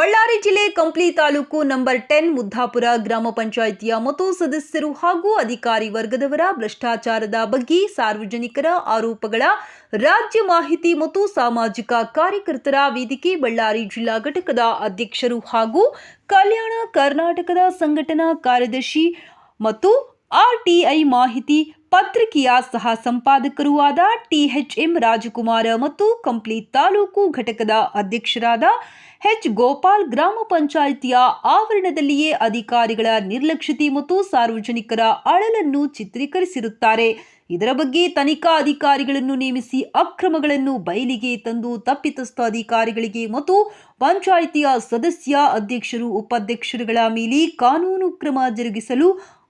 Kampli taluk number ten Muddapura ಗ್ರಾಮ ಪಂಚಾಯಿತಿಯ ಮತ್ತು ಸದಸ್ಯರು ಹಾಗೂ ಅಧಿಕಾರಿ ವರ್ಗದವರ ಭ್ರಷ್ಟಾಚಾರದ ಬಗ್ಗೆ ಸಾರ್ವಜನಿಕರ ಆರೋಪಗಳ ರಾಜ್ಯ ಮಾಹಿತಿ ಮತ್ತು ಸಾಮಾಜಿಕ ಕಾರ್ಯಕರ್ತರ ವೇದಿಕೆ ಬಳ್ಳಾರಿ ಜಿಲ್ಲಾ ಘಟಕದ ಅಧ್ಯಕ್ಷರು ಹಾಗೂ ಕಲ್ಯಾಣ ಕರ್ನಾಟಕದ ಸಂಘಟನಾ ಕಾರ್ಯದರ್ಶಿ ಮತ್ತು ಆರ್ಟಿಐ ಮಾಹಿತಿ ಪತ್ರಿಕೆಯ ಸಹ ಸಂಪಾದಕರೂ ಆದ ಟಿಎಚ್ಎಂ ರಾಜಕುಮಾರ ಮತ್ತು ಕಂಪ್ಲಿ ತಾಲೂಕು ಘಟಕದ ಅಧ್ಯಕ್ಷರಾದ ಎಚ್ ಗೋಪಾಲ್ ಗ್ರಾಮ ಪಂಚಾಯಿತಿಯ ಆವರಣದಲ್ಲಿಯೇ ಅಧಿಕಾರಿಗಳ ನಿರ್ಲಕ್ಷ್ಯತೆ ಮತ್ತು ಸಾರ್ವಜನಿಕರ ಅಳಲನ್ನು ಚಿತ್ರೀಕರಿಸಿರುತ್ತಾರೆ. ಇದರ ಬಗ್ಗೆ ತನಿಖಾ ಅಧಿಕಾರಿಗಳನ್ನು ನೇಮಿಸಿ ಅಕ್ರಮಗಳನ್ನು ಬಯಲಿಗೆ ತಂದು ತಪ್ಪಿತಸ್ಥ ಅಧಿಕಾರಿಗಳಿಗೆ ಮತ್ತು ಪಂಚಾಯಿತಿಯ ಸದಸ್ಯ ಅಧ್ಯಕ್ಷರು, ಉಪಾಧ್ಯಕ್ಷರುಗಳ ಮೇಲೆ ಕಾನೂನು ಕ್ರಮ ಜರುಗಿಸಲು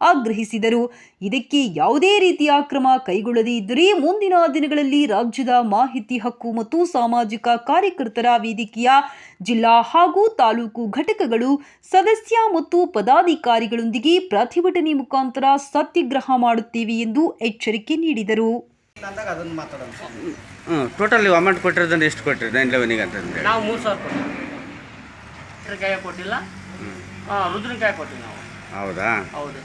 ಆಗ್ರಹಿಸಿದರು. ಇದಕ್ಕೆ ಯಾವುದೇ ರೀತಿಯ ಕ್ರಮ ಕೈಗೊಳ್ಳದೇ ಇದ್ದರೆ ಮುಂದಿನ ದಿನಗಳಲ್ಲಿ ರಾಜ್ಯದ ಮಾಹಿತಿ ಹಕ್ಕು ಮತ್ತು ಸಾಮಾಜಿಕ ಕಾರ್ಯಕರ್ತರ ವೇದಿಕೆಯ ಜಿಲ್ಲಾ ಹಾಗೂ ತಾಲೂಕು ಘಟಕಗಳು ಸದಸ್ಯ ಮತ್ತು ಪದಾಧಿಕಾರಿಗಳೊಂದಿಗೆ ಪ್ರತಿಭಟನೆ ಮುಖಾಂತರ ಸತ್ಯಾಗ್ರಹ ಮಾಡುತ್ತೇವೆ ಎಂದು ಎಚ್ಚರಿಕೆ ನೀಡಿದರು. ಅಂದಾಗ ಅದನ್ನು ಮಾತಾಡೋಣ. ಹ್ಞೂ ಟೋಟಲ್ ಅಮೌಂಟ್ ಕೊಟ್ಟಿರೋದನ್ನು ಎಷ್ಟು ಕೊಟ್ಟಿರಿ? ನೈನ್ ಲೆವೆನಿಗೆ ಅಂತಂದೇಳಿ ನಾವು ಮೂರು ಸಾವಿರ ಕೊಟ್ಟಿವಿ. ರುದ್ರಕಾಯ ಕೊಟ್ಟಿಲ್ಲ. ಹಾಂ ರುದ್ರಕಾಯ ಕೊಟ್ಟಿವಿ ನಾವು. ಹೌದಾ? ಹೌದು.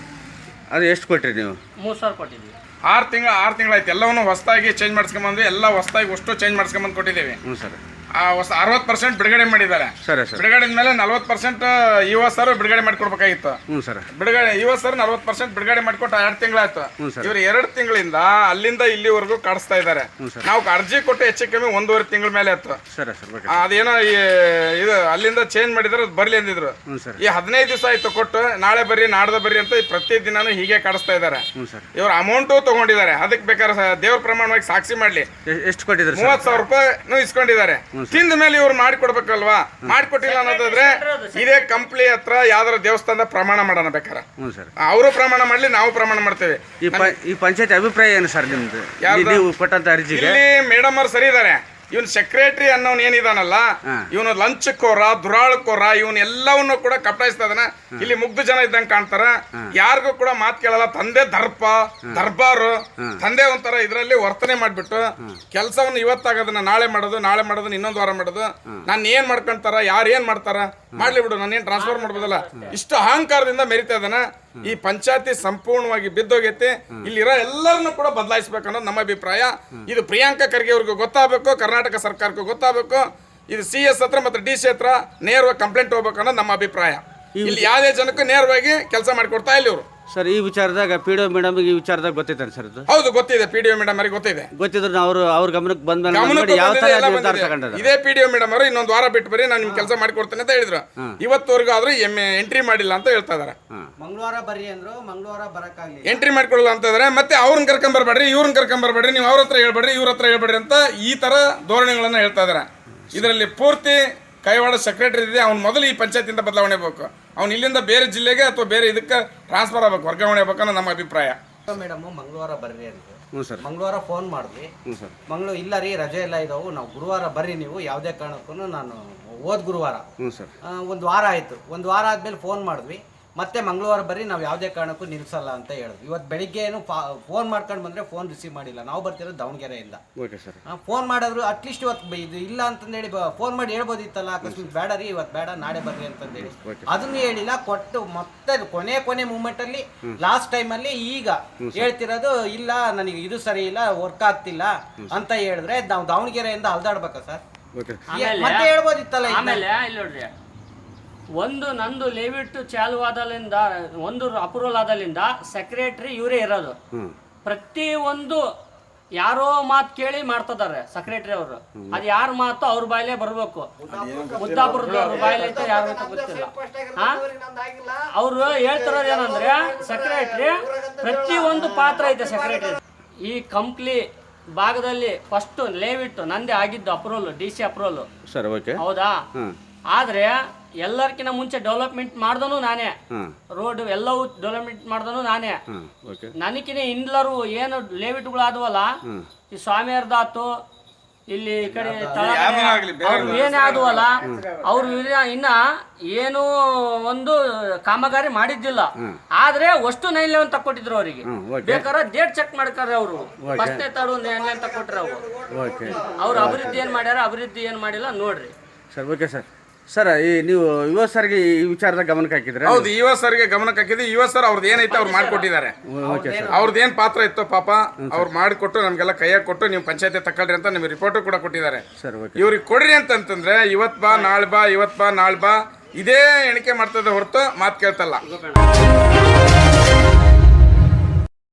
ಅದು ಎಷ್ಟು ಕೊಟ್ಟಿರಿ ನೀವು? ಮೂರು ಸಾವಿರ ಕೊಟ್ಟಿದ್ವಿ ಆರು ತಿಂಗಳು ಆರು ತಿಂಗಳಾಯ್ತು. ಎಲ್ಲವನ್ನೂ ಹೊಸದಾಗಿ ಚೇಂಜ್ ಮಾಡಿಸ್ಕೊಂಬಂದು ಎಲ್ಲ ಹೊಸದಾಗಿ ಅಷ್ಟು ಚೇಂಜ್ ಮಾಡಿಸ್ಕೊಂಬಂದು ಕೊಟ್ಟಿದ್ದೀವಿ. ಹ್ಞೂ ಸರ್. ಅರವತ್ತು ಪರ್ಸೆಂಟ್ ಬಿಡುಗಡೆ ಮಾಡಿದ್ದಾರೆ. ಸರಿ ಸರ್. ಬಿಡುಗಡೆ ಮೇಲೆ ನಲ್ವತ್ತು ಪರ್ಸೆಂಟ್ ಯುವ ಸರ್ ಬಿಡುಗಡೆ ಮಾಡಿಕೊಡ್ಬೇಕಾಗಿತ್ತು. ಹ್ಞೂ ಸರ್. ಬಿಡುಗಡೆ ಯುವ ಸರ್ ನಲ್ವತ್ತು ಪರ್ಸೆಂಟ್ ಬಿಡುಗಡೆ ಮಾಡಿಕೊಟ್ಟು ಎರಡು ತಿಂಗಳಾಯ್ತು. ಹ್ಞೂ ಸರ್. ಇವರು ಎರಡು ತಿಂಗಳಿಂದ ಅಲ್ಲಿಂದ ಇಲ್ಲಿವರೆಗೂ ಕಾಡಿಸ್ತಾ ಇದ್ದಾರೆ. ನಾವು ಅರ್ಜಿ ಕೊಟ್ಟು ಹೆಚ್ಚು ಕಮ್ಮಿ ಒಂದೂವರೆ ತಿಂಗಳ ಮೇಲೆ ಆಯ್ತು. ಸರಿ ಸರ್ ಅದೇನೋ ಈ ಇದು ಅಲ್ಲಿಂದ ಚೇಂಜ್ ಮಾಡಿದ್ರೆ ಅದು ಬರ್ಲಿ ಅಂದಿದ್ರು. ಈ ಹದಿನೈದು ದಿವಸ ಆಯ್ತು ಕೊಟ್ಟು ನಾಳೆ ಬರ್ರಿ ನಾಡ್ದ ಬರ್ರಿ ಅಂತ ಪ್ರತಿ ದಿನಾನೂ ಹೀಗೆ ಕಾಡಿಸ್ತಾ ಇದ್ದಾರೆ. ಇವ್ರ ಅಮೌಂಟು ತಗೊಂಡಿದ್ದಾರೆ. ಅದಕ್ಕೆ ಬೇಕಾದ್ರೆ ದೇವ್ರ ಪ್ರಮಾಣವಾಗಿ ಸಾಕ್ಷಿ ಮಾಡ್ಲಿ. ಎಷ್ಟು ಕೊಟ್ಟಿದ್ದಾರೆ ಮೂವತ್ತು ಮೂವತ್ ಸಾವಿರ ರೂಪಾಯಿನೂ ಇಸ್ಕೊಂಡಿದ್ದಾರೆ. ತಿಂದ ಮೇಲೆ ಇವ್ರು ಮಾಡಿಕೊಡ್ಬೇಕಲ್ವಾ? ಮಾಡಿಕೊಟ್ಟಿಲ್ಲ ಅನ್ನೋದಾದ್ರೆ ಇದೇ ಕಂಪ್ಲಿ ಹತ್ರ ಯಾವ್ದಾರ ದೇವಸ್ಥಾನದ ಪ್ರಮಾಣ ಮಾಡೋಣ ಬೇಕಾರ ಹ್ಞೂ ಸರ್. ಅವರು ಪ್ರಮಾಣ ಮಾಡಲಿ ನಾವು ಪ್ರಮಾಣ ಮಾಡ್ತೇವೆ. ಈ ಪ ಈ ಪಂಚಾಯತ್ ಅಭಿಪ್ರಾಯ ಏನು ಸರ್ ನಿಮ್ದು? ಯಾರ್ದು? ನೀವು ಕೊಟ್ಟಂತ ಅರ್ಜಿಗೆ? ಇಲ್ಲಿ ಮೇಡಮ್ ಅವ್ರು ಸರಿ ಇದಾರೆ. ಇವನ್ ಸೆಕ್ರೆಟರಿ ಅನ್ನೋನ್ ಏನಿದಾನಲ್ಲ ಲಂಚ್ ಇವನು ಲಂಚಕೋರ ದುರಾಳಕೋರ ಇವನ್ ಎಲ್ಲವನ್ನೂ ಕೂಡ ಕಪ್ಟಾಯಿಸ್ತಾ ಇದನ. ಇಲ್ಲಿ ಮುಗ್ಧ ಜನ ಇದ್ದಂಗೆ ಕಾಣ್ತಾರ. ಯಾರಿಗೂ ಕೂಡ ಮಾತು ಕೇಳಲ್ಲ. ತಂದೆ ದರ್ಪ ದರ್ಬಾರು. ತಂದೆ ಒಂಥರ ಇದರಲ್ಲಿ ವರ್ತನೆ ಮಾಡ್ಬಿಟ್ಟು ಕೆಲಸವನ್ನು ಇವತ್ತಾಗೋದನ್ನ ನಾಳೆ ಮಾಡೋದು ನಾಳೆ ಮಾಡೋದು ಇನ್ನೊಂದು ವಾರ ಮಾಡೋದು. ನಾನು ಏನ್ ಮಾಡ್ಕೊಂತಾರ ಯಾರು ಏನ್ ಮಾಡ್ತಾರ ಮಾಡ್ಲಿ ಬಿಡು ನಾನು ಏನ್ ಟ್ರಾನ್ಸ್ಫರ್ ಮಾಡ್ಬೋದಲ್ಲ. ಇಷ್ಟು ಅಹಂಕಾರದಿಂದ ಮೆರಿತಾ ಇದಾನ. ಈ ಪಂಚಾಯತಿ ಸಂಪೂರ್ಣವಾಗಿ ಬಿದ್ದೋಗೈತೆ. ಇಲ್ಲಿರೋ ಎಲ್ಲರನ್ನು ಕೂಡ ಬದಲಾಯಿಸ್ಬೇಕು ಅನ್ನೋದು ನಮ್ಮ ಅಭಿಪ್ರಾಯ. ಇದು ಪ್ರಿಯಾಂಕಾ ಖರ್ಗೆ ಅವ್ರಿಗೂ ಗೊತ್ತಾಗಬೇಕು ಕರ್ನಾಟಕ ಸರ್ಕಾರಕ್ಕೂ ಗೊತ್ತಾಗಬೇಕು. ಇದು ಸಿ ಎಸ್ ಹತ್ರ ಮತ್ತು ಡಿ ಸಿ ಹತ್ರ ನೇರವಾಗಿ ಕಂಪ್ಲೇಂಟ್ ಹೋಗ್ಬೇಕು ಅನ್ನೋದು ನಮ್ಮ ಅಭಿಪ್ರಾಯ. ಇಲ್ಲಿ ಯಾವುದೇ ಜನಕ್ಕೂ ನೇರವಾಗಿ ಕೆಲಸ ಮಾಡಿಕೊಡ್ತಾ ಇಲ್ಲ ಇವರು. ಸರ್ ಈ ವಿಚಾರದಾಗ ಪಿ ಡಿ ಒ ಮೇಡಮ್ ಈ ವಿಚಾರದಾಗ ಗೊತ್ತೈತೆ ಸರ್ ಇದು ಹೌದು ಗೊತ್ತಿದೆ. ಪಿ ಡಿ ಒ ಮೇಡಮ್ ಅವರಿಗೆ ಗೊತ್ತಿದೆ. ಗೊತ್ತಿದ್ರು ಅವರು ಅವ್ರ ಗಮನಕ್ಕೆ ಬಂದ ಮೇಲೆ ನೋಡಿ ಯಾವ ತರ ನಿರ್ಧಾರ. ತಗೊಂಡಾರ. ಇದೇ ಪಿ ಡಿ ಒ ಮೇಡಮ್ ಅವರು ಇನ್ನೊಂದು ವಾರ ಬಿಟ್ಟು ಬರೀ ನಾನು ನಿಮ್ಗೆ ಕೆಲಸ ಮಾಡಿಕೊಡ್ತೇನೆ ಅಂತ ಹೇಳಿದ್ರು. ಇವತ್ತವರೆಗೂ ಆದ್ರೂ ಎಂ ಎಂಟ್ರಿ ಮಾಡಿಲ್ಲ ಅಂತ ಹೇಳ್ತಾ ಇದಾರೆ. ಮಂಗಳವಾರ ಬರ್ರಿ ಅಂದ್ರು ಮಂಗಳವಾರ ಬರಕ್ಕಾಗಲಿ ಎಂಟ್ರಿ ಮಾಡ್ಕೊಳ್ಳಲ್ಲ ಅಂತ ಇದಾರೆ ಮತ್ತೆ ಅವ್ರನ್ನ ಕರ್ಕೊಂಡ್ ಬರ್ಬೇಡ್ರಿ ಇವ್ರನ್ನ ಕರ್ಕೊಂಬರ್ಬೇಡ್ರಿ ನೀವು ಅವ್ರ ಹತ್ರ ಹೇಳ್ಬೇಡ್ರಿ ಇವ್ರ ಹತ್ರ ಹೇಳ್ಬೇಡ್ರಿ ಅಂತ ಈ ತರ ಧೋರಣೆಗಳನ್ನ ಹೇಳ್ತಾ ಇದಾರೆ. ಇದರಲ್ಲಿ ಪೂರ್ತಿ ಕೈವಾಡ ಸೆಕ್ರೆಟರಿ ಇದೆ ಅವ್ನು ಮೊದಲು ಈ ಪಂಚಾಯತಿಂದ ಬದಲಾವಣೆ ಬೇಕು ಅವ್ನು ಇಲ್ಲಿಂದ ಬೇರೆ ಜಿಲ್ಲೆಗೆ ಅಥವಾ ಬೇರೆ ಇದಕ್ಕೆ ಟ್ರಾನ್ಸ್ಫರ್ ಆಗ್ಬೇಕು ವರ್ಗಾವಣೆ ಆಗ್ಬೇಕು ನಮ್ಮ ಅಭಿಪ್ರಾಯ. ಮೇಡಮ್ ಮಂಗಳವಾರ ಬರ್ರಿ ಅಂತ. ಹ್ಞೂ ಸರ್. ಮಂಗಳವಾರ ಫೋನ್ ಮಾಡಿದ್ವಿ ಹ್ಞೂ ಸರ್. ಮಂಗಳೂರು ಇಲ್ಲ ರೀ ರಜೆ ಎಲ್ಲ ಇದಾವು. ನಾವು ಗುರುವಾರ ಬರ್ರಿ ನೀವು ಯಾವುದೇ ಕಾರಣಕ್ಕೂ ನಾನು ಹೋದ ಗುರುವಾರ. ಹ್ಞೂ ಸರ್. ಒಂದು ವಾರ ಆಯಿತು. ಒಂದು ವಾರ ಆದಮೇಲೆ ಫೋನ್ ಮಾಡಿದ್ವಿ. ಮತ್ತೆ ಮಂಗಳವಾರ ಬರ್ರಿ ನಾವು ಯಾವುದೇ ಕಾರಣಕ್ಕೂ ನಿಲ್ಲಿಸಲ್ಲ ಅಂತ ಹೇಳಿದ್ವಿ ಇವತ್ತು ಬೆಳಿಗ್ಗೆ ಏನು ಫೋನ್ ಮಾಡ್ಕೊಂಡು ಬಂದರೆ ಫೋನ್ ರಿಸೀವ್ ಮಾಡಿಲ್ಲ. ನಾವು ಬರ್ತಿರೋದು ದಾವಣಗೆರೆಯಿಂದ. ಓಕೆ ಸರ್ ಫೋನ್ ಮಾಡಿದ್ರು ಅಟ್ಲೀಸ್ಟ್ ಇವತ್ತು ಇದು ಇಲ್ಲ ಅಂತಂದೇಳಿ ಫೋನ್ ಮಾಡಿ ಹೇಳ್ಬೋದಿತ್ತಲ್ಲ ಅಕಸ್ಮಾತ್ ಬೇಡ ರೀ ಇವತ್ತು ಬೇಡ ನಾಳೆ ಬರ್ರಿ ಅಂತಂದೇಳಿ. ಅದನ್ನು ಹೇಳಿಲ್ಲ ಕೊಟ್ಟು ಮತ್ತೆ ಕೊನೆ ಕೊನೆ ಮೂಮೆಂಟಲ್ಲಿ ಲಾಸ್ಟ್ ಟೈಮಲ್ಲಿ ಅಲ್ಲಿ ಈಗ ಹೇಳ್ತಿರೋದು ಇಲ್ಲ ನನಗೆ ಇದು ಸರಿ ಇಲ್ಲ ವರ್ಕ್ ಆಗ್ತಿಲ್ಲ ಅಂತ ಹೇಳಿದ್ರೆ ನಾವು ದಾವಣಗೆರೆಯಿಂದ ಅಲ್ದಾಡ್ಬೇಕಾ ಸರ್ ಓಕೆ ಆಮೇಲೆ ಮತ್ತೆ ಹೇಳ್ಬೋದಿತ್ತಲ್ಲ? ಆಮೇಲೆ ಇಲ್ಲಿ ನೋಡ್ರಿ. ಒಂದು ನಂದು ಲೇವಿಟ್ಟು ಚಾಲು ಆದಲಿಂದ ಒಂದು ಅಪ್ರೂವಲ್ ಆದಲಿಂದ ಸೆಕ್ರೆಟ್ರಿ ಇವರೇ ಇರೋದು. ಪ್ರತಿ ಒಂದು ಯಾರೋ ಮಾತು ಕೇಳಿ ಮಾಡ್ತಿದ್ದಾರೆ ಸೆಕ್ರೆಟರಿ ಅವರು. ಅದು ಯಾರ ಮಾತು ಅವ್ರ ಬಾಯಲ್ಲೇ ಬರ್ಬೇಕು. ಮುದ್ದಾಪುರದ ಅವ್ರ ಬಾಯಲ್ಲಿ ಐತೆ ಯಾರು ಅಂತ ಗೊತ್ತಿಲ್ಲ. ಅವರು ಹೇಳ್ತಿರೋದು ಏನಂದ್ರೆ ಸೆಕ್ರೆಟರಿ ಪ್ರತಿ ಒಂದು ಪಾತ್ರ ಐತೆ ಸೆಕ್ರೆಟರಿ ಈ ಕಂಪ್ಲಿ ಭಾಗದಲ್ಲಿ ಫಸ್ಟ್ ಲೇವಿಟ್ಟು ನಂದೇ ಆಗಿದ್ದು approval D C approval sir okay ಹೌದಾ? ಆದ್ರೆ ಎಲ್ಲರ್ಕಿನ ಮುಂಚೆ ಡೆವಲಪ್ಮೆಂಟ್ ಮಾಡ್ದನು ನಾನೇ. ರೋಡ್ ಎಲ್ಲವೂ ಡೆವಲಪ್ಮೆಂಟ್ ಮಾಡ್ದನು ನಾನೇ. ನನಕಿನ ಇಂದ್ಲರು ಏನು ಲೇವಿಟ್ಗಳು ಆದವಲ್ಲ ಈ ಸ್ವಾಮಿಯರ್ದಾತು ಇಲ್ಲಿ ಈ ಕಡೆ ಏನೇ ಆದವಲ್ಲ ಅವ್ರು ಇನ್ನ- ಏನು ಒಂದು ಕಾಮಗಾರಿ ಮಾಡಿದ್ದಿಲ್ಲ. ಆದ್ರೆ ಅಷ್ಟು ನೈನ್ ಲೆವೆನ್ ತಕ್ಕೊಟ್ಟಿದ್ರು ಅವರಿಗೆ. ಬೇಕಾರ ಬೇಕಾದ್ರೆ ಡೇಟ್ ಚೆಕ್ ಮಾಡ್ತಾರೆ ಅವರು. ಫಸ್ಟ್ನೇ ತಾಡು ನೈನ್ ತಕ್ಕೊಟ್ರೆ ಅವರು. ಓಕೆ ಅವ್ರು ಅಭಿವೃದ್ಧಿ ಏನ್ ಮಾಡ್ಯಾರ ಅಭಿವೃದ್ಧಿ ಏನ್ ಮಾಡಿಲ್ಲ ನೋಡ್ರಿ. ಸರ್ ಓಕೆ ಸರ್ ಸರ್ ಈ ನೀವು ಯುವ ಸರ್ಗೆ ಈ ವಿಚಾರದ ಗಮನಕ್ಕೆ ಹಾಕಿದ್ರೆ ಹೌದು ಯುವ ಸರ್ಗೆ ಗಮನಕ್ಕೆ ಹಾಕಿದ್ವಿ ಯುವ ಸರ್ ಅವ್ರದ್ದು ಏನೈತೆ ಅವ್ರು ಮಾಡಿಕೊಟ್ಟಿದ್ದಾರೆ. Okay sir. ಅವ್ರದ್ದು ಏನು ಪಾತ್ರ ಇತ್ತು ಪಾಪ ಅವ್ರು ಮಾಡಿಕೊಟ್ಟು ನಮಗೆಲ್ಲ ಕೈಯಾಗ ಕೊಟ್ಟು ನೀವು ಪಂಚಾಯತಿ ತಗೊಳ್ರಿ ಅಂತ ನಿಮ್ಗೆ ರಿಪೋರ್ಟು ಕೂಡ ಕೊಟ್ಟಿದ್ದಾರೆ. Sir okay. ಇವ್ರಿಗೆ ಕೊಡ್ರಿ ಅಂತಂತಂದ್ರೆ ಇವತ್ ಬಾ ನಾಳೆ ಬಾ ಇವತ್ ಬಾ ನಾಳೆ ಬಾ ಇದೇ ಎಣಿಕೆ ಮಾಡ್ತದೆ ಹೊರತು ಮಾತು ಕೇಳ್ತಲ್ಲ.